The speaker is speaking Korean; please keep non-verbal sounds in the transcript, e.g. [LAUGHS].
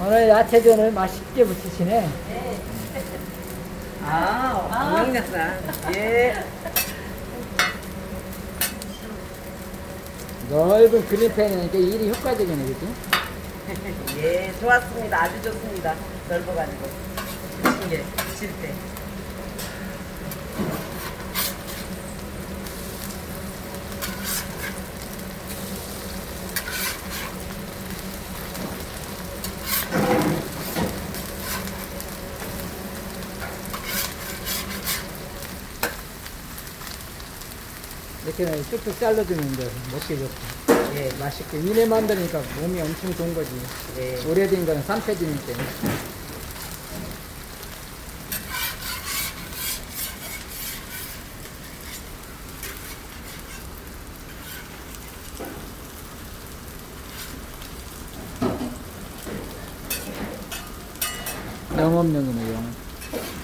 오늘 야채전을 맛있게 부치시네. 아, 동양약산. 예. 넓은 그린펜이니까 일이 효과적이네, 그지? [LAUGHS] 예, 좋았습니다. 아주 좋습니다. 넓어가지고. 게, 부칠 때. 이렇게 쑥쑥 잘라주면 이제 먹기 좋고. 예, 맛있고. 이내 만드니까 몸이 엄청 좋은 거지. 예. 오래된 거는 산패지니까. 영업용이네, 영.